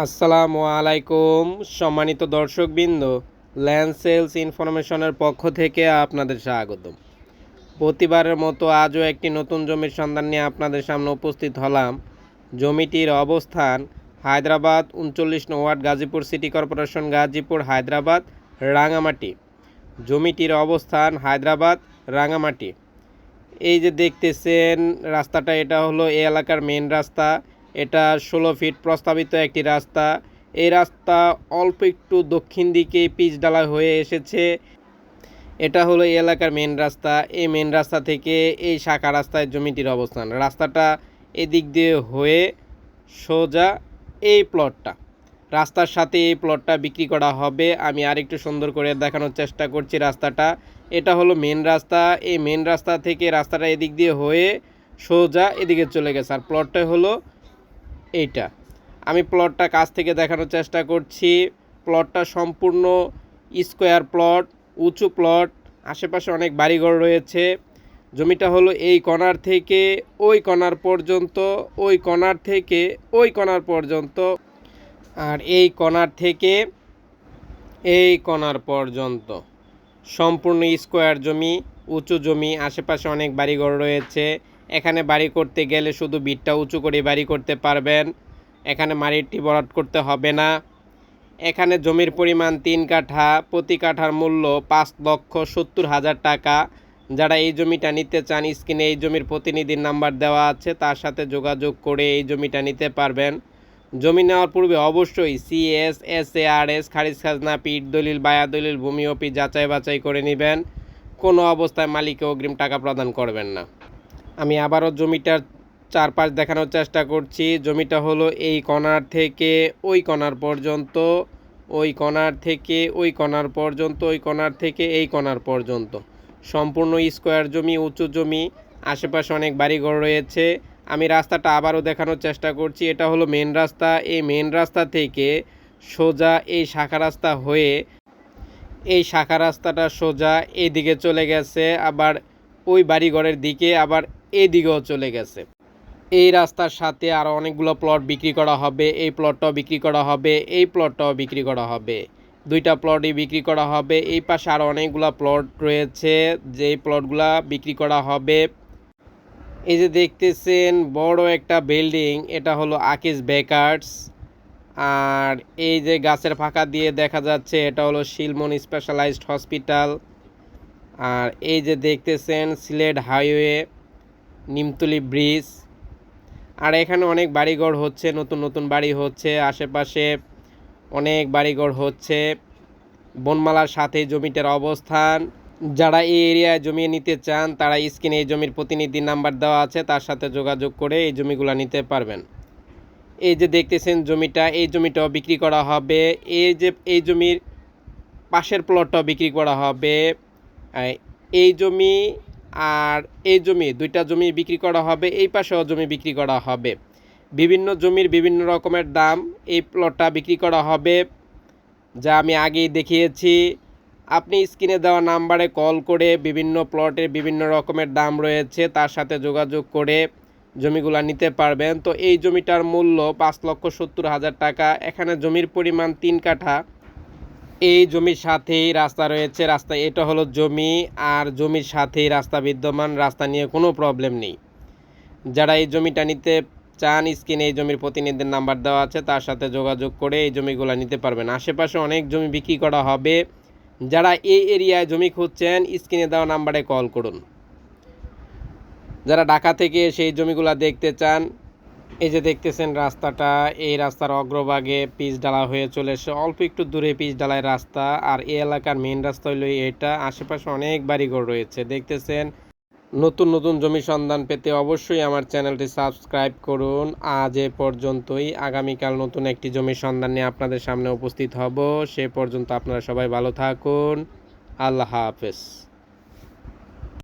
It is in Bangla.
আসসালামু আলাইকুম সম্মানিত দর্শকবৃন্দ, ল্যান্ড সেলস ইনফরমেশনের পক্ষ থেকে আপনাদের স্বাগতম। প্রতিবারের মতো আজও একটি নতুন জমির সন্ধান নিয়ে আপনাদের সামনে উপস্থিত হলাম। জমিটির অবস্থান হায়দ্রাবাদ উনচল্লিশ ward Gazipur city corporation, Gazipur, Hyderabad, Rangamati. জমিটির অবস্থান হায়দ্রাবাদ, রাঙামাটি। এই যে দেখতেছেন রাস্তাটা, এটা হলো এই এলাকার মেন রাস্তা। এটা ষোলো ফিট প্রস্তাবিত একটি রাস্তা। এই রাস্তা অল্প একটু দক্ষিণ দিকে পিচ ডালা হয়ে এসেছে। এটা হলো এই এলাকার মেন রাস্তা। এই মেন রাস্তা থেকে এই শাখা রাস্তায় জমিটির অবস্থান। রাস্তাটা এদিক দিয়ে হয়ে সোজা এই প্লটটা রাস্তার সাথে এই প্লটটা বিক্রি করা হবে। আমি আরেকটু সুন্দর করে দেখানোর চেষ্টা করছি রাস্তাটা। এটা হলো মেন রাস্তা। এই মেন রাস্তা থেকে রাস্তাটা এদিক দিয়ে হয়ে সোজা এদিকে চলে গেছে। আর প্লটটা হলো এইটা। আমি প্লটটা কাছ থেকে দেখানোর চেষ্টা করছি। প্লটটা সম্পূর্ণ স্কোয়ার প্লট উঁচু প্লট আশেপাশে অনেক বাড়িঘর রয়েছে। জমিটা হলো এই কণার থেকে ওই কণার পর্যন্ত, ওই কণার থেকে ওই কণার পর্যন্ত, আর এই কণার থেকে এই কণার পর্যন্ত। সম্পূর্ণ স্কোয়ার জমি, উঁচু জমি, আশেপাশে অনেক বাড়িঘর রয়েছে। এখানে বাড়ি করতে গেলে শুধু বিটটা উঁচু করে বাড়ি করতে পারবেন। এখানে মাটিটি বরাট করতে হবে না। এখানে জমির পরিমাণ তিন কাঠা, প্রতি কাঠার মূল্য পাঁচ লক্ষ সত্তর হাজার টাকা। যারা এই জমিটা নিতে চান, স্ক্রিনে এই জমির প্রতিনিধির নাম্বার দেওয়া আছে, তার সাথে যোগাযোগ করে এই জমিটা নিতে পারবেন। জমি নেওয়ার পূর্বে অবশ্যই CS S A R S খারিজ খাজনা পিট দলিল, বায়া দলিল, ভূমি অফিস যাচাই বাছাই করে নেবেন। কোনো অবস্থায় মালিককে অগ্রিম টাকা প্রদান করবেন না। আমি আবারও জমিটার চারপাশ দেখানোর চেষ্টা করছি। জমিটা হলো এই কণার থেকে ওই কণার পর্যন্ত, ওই কণার থেকে ওই কণার পর্যন্ত, ওই কণার থেকে এই কণার পর্যন্ত। সম্পূর্ণ স্কোয়ার জমি, উঁচু জমি, আশেপাশে অনেক বাড়িঘর রয়েছে। আমি রাস্তাটা আবারও দেখানোর চেষ্টা করছি। এটা হলো মেন রাস্তা। এই মেন রাস্তা থেকে সোজা এই শাখা রাস্তা হয়ে এই শাখা রাস্তাটা সোজা এদিকে চলে গেছে। আবার ওই বাড়িঘরের দিকে আবার এদিকেও চলে গেছে। এই রাস্তার সাথে আরও অনেকগুলো প্লট বিক্রি করা হবে, এই প্লটটাও বিক্রি করা হবে, এই প্লটটাও বিক্রি করা হবে। দুইটা প্লটই বিক্রি করা হবে, এই পাশে আরও অনেকগুলো প্লট রয়েছে, যেই প্লটগুলা বিক্রি করা হবে। এই যে দেখতেছেন, বড় একটা বিল্ডিং এটা হলো আকিস বেকার্স। আর এই যে গাছের ফাঁকা দিয়ে দেখা যাচ্ছে, এটা হলো শিলমন স্পেশালাইজড হসপিটাল আর এই যে দেখতেছেন, সিলেট হাইওয়ে নিমতলি ব্রিজ। আর এখানে অনেক বাড়িঘর হচ্ছে, নতুন নতুন বাড়ি হচ্ছে, আশেপাশে অনেক বাড়িঘর হচ্ছে। বনমালার সাথে জমিটার অবস্থান। যারা এই এরিয়ায় জমি নিতে চান, তারা স্ক্রিনে এই জমির প্রতিনিধি নাম্বার দেওয়া আছে, তার সাথে যোগাযোগ করে এই জমিগুলো নিতে পারবেন। এই যে দেখতেছেন জমিটা, এই জমিটাও বিক্রি করা হবে। এই যে, এই জমির পাশের প্লটটাও বিক্রি করা হবে। এই জমি আর এই জমি, দুইটা জমি বিক্রি করা হবে, এই পাশেও জমি বিক্রি করা হবে। বিভিন্ন জমির বিভিন্ন রকমের দাম, এই প্লটটা বিক্রি করা হবে। যা আমি আগেই দেখিয়েছি। আপনি স্ক্রিনে দেওয়া নাম্বারে কল করে বিভিন্ন প্লটের বিভিন্ন রকমের দাম রয়েছে, তার সাথে যোগাযোগ করে জমিগুলো নিতে পারবেন। তো এই জমিটার মূল্য পাঁচ লক্ষ সত্তর হাজার টাকা। এখানে জমির পরিমাণ তিন কাঠা। এই জমির সাথেই রাস্তা রয়েছে। রাস্তা এটা হলো জমি, আর জমির সাথেই রাস্তা বিদ্যমান। রাস্তা নিয়ে কোনো প্রবলেম নেই। যারা এই জমিটা নিতে চান, স্ক্রিনে এই জমির প্রতিনিধির নাম্বার দেওয়া আছে, তার সাথে যোগাযোগ করে এই জমিগুলো নিতে পারবেন। আশেপাশে অনেক জমি বিক্রি করা হবে। যারা এই এরিয়ায় জমি খুঁজছেন, স্ক্রিনে দেওয়া নাম্বারে কল করুন। যারা ঢাকা থেকে সেই জমিগুলো দেখতে চান এই যে দেখতেছেন রাস্তাটা, এই রাস্তার অগ্রভাগে পিচ ডালা হয়ে চলে এসে অল্প একটু দূরে পিচ ডালায় রাস্তা, আর এই এলাকার মেন রাস্তা হলো এটা। আশেপাশে অনেক বাড়িঘর রয়েছে। দেখতেছেন, নতুন নতুন জমি সন্ধান পেতে অবশ্যই আমার চ্যানেলটি সাবস্ক্রাইব করুন। আজ এ পর্যন্তই। আগামীকাল নতুন একটি জমি সন্ধান নিয়ে আপনাদের সামনে উপস্থিত হব। সে পর্যন্ত আপনারা সবাই ভালো থাকুন। আল্লাহ হাফেজ।